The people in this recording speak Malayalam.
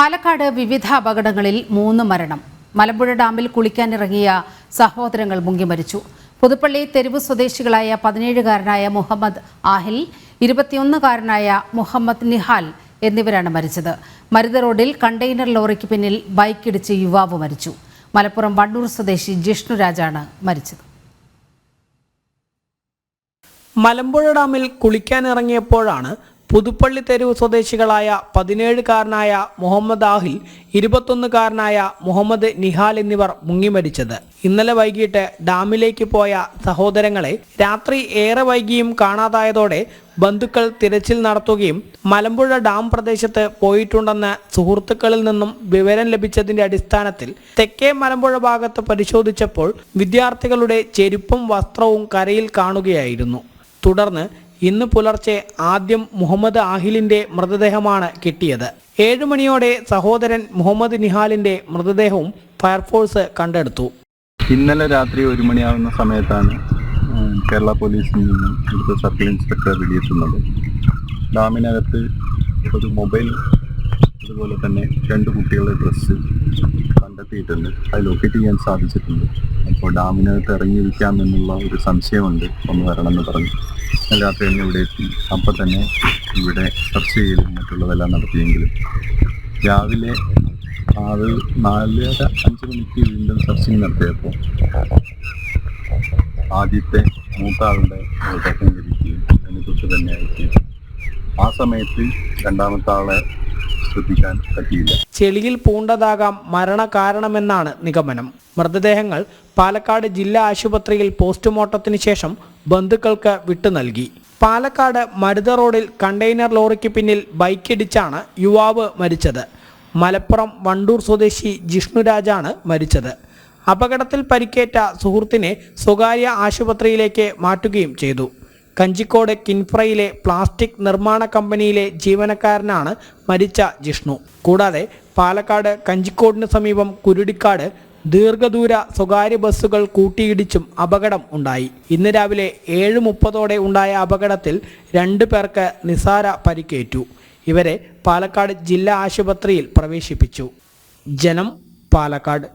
പാലക്കാട് വിവിധ അപകടങ്ങളിൽ മൂന്ന് മരണം. മലമ്പുഴ ഡാമിൽ കുളിക്കാനിറങ്ങിയ സഹോദരങ്ങൾ മുങ്ങി മരിച്ചു. പുതുപ്പള്ളി തെരുവ് സ്വദേശികളായ പതിനേഴുകാരനായ മുഹമ്മദ് ആഹിൽ ഇരുപത്തിയൊന്നുകാരനായ മുഹമ്മദ് നിഹാൽ എന്നിവരാണ് മരിച്ചത്. മരുത റോഡിൽ കണ്ടെയ്നർ ലോറിക്ക് പിന്നിൽ ബൈക്കിടിച്ച് യുവാവ് മരിച്ചു. മലപ്പുറം വണ്ടൂർ സ്വദേശി ജിഷ്ണുരാജാണ് മരിച്ചത്. മലമ്പുഴ ഡാമിൽ കുളിക്കാനിറങ്ങിയപ്പോഴാണ് പുതുപ്പള്ളി തെരുവ് സ്വദേശികളായ പതിനേഴുകാരനായ മുഹമ്മദ് ആഹിൽ ഇരുപത്തൊന്നുകാരനായ മുഹമ്മദ് നിഹാൽ എന്നിവർ മുങ്ങിമരിച്ചത്. ഇന്നലെ വൈകിട്ട് ഡാമിലേക്ക് പോയ സഹോദരങ്ങളെ രാത്രി ഏറെ വൈകിയും കാണാതായതോടെ ബന്ധുക്കൾ തിരച്ചിൽ നടത്തുകയും മലമ്പുഴ ഡാം പ്രദേശത്ത് പോയിട്ടുണ്ടെന്ന് സുഹൃത്തുക്കളിൽ നിന്നും വിവരം ലഭിച്ചതിന്റെ അടിസ്ഥാനത്തിൽ തെക്കേ മലമ്പുഴ ഭാഗത്ത് പരിശോധിച്ചപ്പോൾ വിദ്യാർത്ഥികളുടെ ചെരുപ്പും വസ്ത്രവും കരയിൽ കാണുകയായിരുന്നു. തുടർന്ന് ഇന്ന് പുലർച്ചെ ആദ്യം മുഹമ്മദ് ആഹിലിന്റെ മൃതദേഹമാണ് കിട്ടിയത്. ഏഴു മണിയോടെ സഹോദരൻ മുഹമ്മദ് നിഹാലിന്റെ മൃതദേഹവും ഫയർഫോഴ്സ് കണ്ടെടുത്തു. ഇന്നലെ രാത്രി ഒരു മണിയാവുന്ന സമയത്താണ് കേരള പോലീസിൽ നിന്നും ഇവിടുത്തെ സർക്കിൾ ഇൻസ്പെക്ടർ വെടിയെത്തുന്നത് ഡാമിനകത്ത് ഒരു മൊബൈൽ അതുപോലെ തന്നെ രണ്ട് കുട്ടികളുടെ ഡ്രസ്സ് കണ്ടെത്തിയിട്ടുണ്ട്. അത് ലൊക്കേറ്റ് ചെയ്യാൻ സാധിച്ചിട്ടുണ്ട്. അപ്പോൾ ഡാമിനകത്ത് ഇറങ്ങിയിരിക്കാം എന്നുള്ള ഒരു സംശയമുണ്ട്. ഒന്ന് വരണമെന്ന് പറഞ്ഞു. അല്ലാത്ത തന്നെ ഇവിടെ എത്തി. അപ്പോൾ തന്നെ ഇവിടെ സെർച്ച് ചെയ്യലും മറ്റുള്ളതെല്ലാം നടത്തിയെങ്കിലും. രാവിലെ ആറ് നാലര അഞ്ച് മണിക്ക് വീണ്ടും സെർച്ചിങ് നടത്തിയപ്പോൾ ആദ്യത്തെ മൂത്താളുടെ മൃതദേഹം ലഭിക്കുകയും അതിനെക്കുറിച്ച് തന്നെ അയക്കുകയും ആ സമയത്ത് രണ്ടാമത്തെ ആളെ ശ്രദ്ധിക്കാൻ പറ്റിയില്ല ചെളിയിൽ പൂണ്ടതാകാം മരണകാരണമെന്നാണ് നിഗമനം. മൃതദേഹങ്ങൾ പാലക്കാട് ജില്ലാ ആശുപത്രിയിൽ പോസ്റ്റ്മോർട്ടത്തിന് ശേഷം ബന്ധുക്കൾക്ക് വിട്ടു നൽകി. പാലക്കാട് മരുത റോഡിൽ കണ്ടെയ്നർ ലോറിക്ക് പിന്നിൽ ബൈക്കിടിച്ചാണ് യുവാവ് മരിച്ചത്. മലപ്പുറം വണ്ടൂർ സ്വദേശി ജിഷ്ണുരാജാണ് മരിച്ചത്. അപകടത്തിൽ പരിക്കേറ്റ സുഹൃത്തിനെ സ്വകാര്യ ആശുപത്രിയിലേക്ക് മാറ്റുകയും ചെയ്തു. കഞ്ചിക്കോട് കിൻഫ്രയിലെ പ്ലാസ്റ്റിക് നിർമ്മാണ കമ്പനിയിലെ ജീവനക്കാരനാണ് മരിച്ച ജിഷ്ണു. കൂടാതെ പാലക്കാട് കഞ്ചിക്കോടിന് സമീപം കുരുടിക്കാട് ദീർഘദൂര സ്വകാര്യ ബസ്സുകൾ കൂട്ടിയിടിച്ചും അപകടം ഉണ്ടായി. ഇന്ന് രാവിലെ ഏഴ് മുപ്പതോടെ ഉണ്ടായ അപകടത്തിൽ രണ്ടു പേർക്ക് നിസാര പരിക്കേറ്റു. ഇവരെ പാലക്കാട് ജില്ലാ ആശുപത്രിയിൽ പ്രവേശിപ്പിച്ചു. ജനം പാലക്കാട്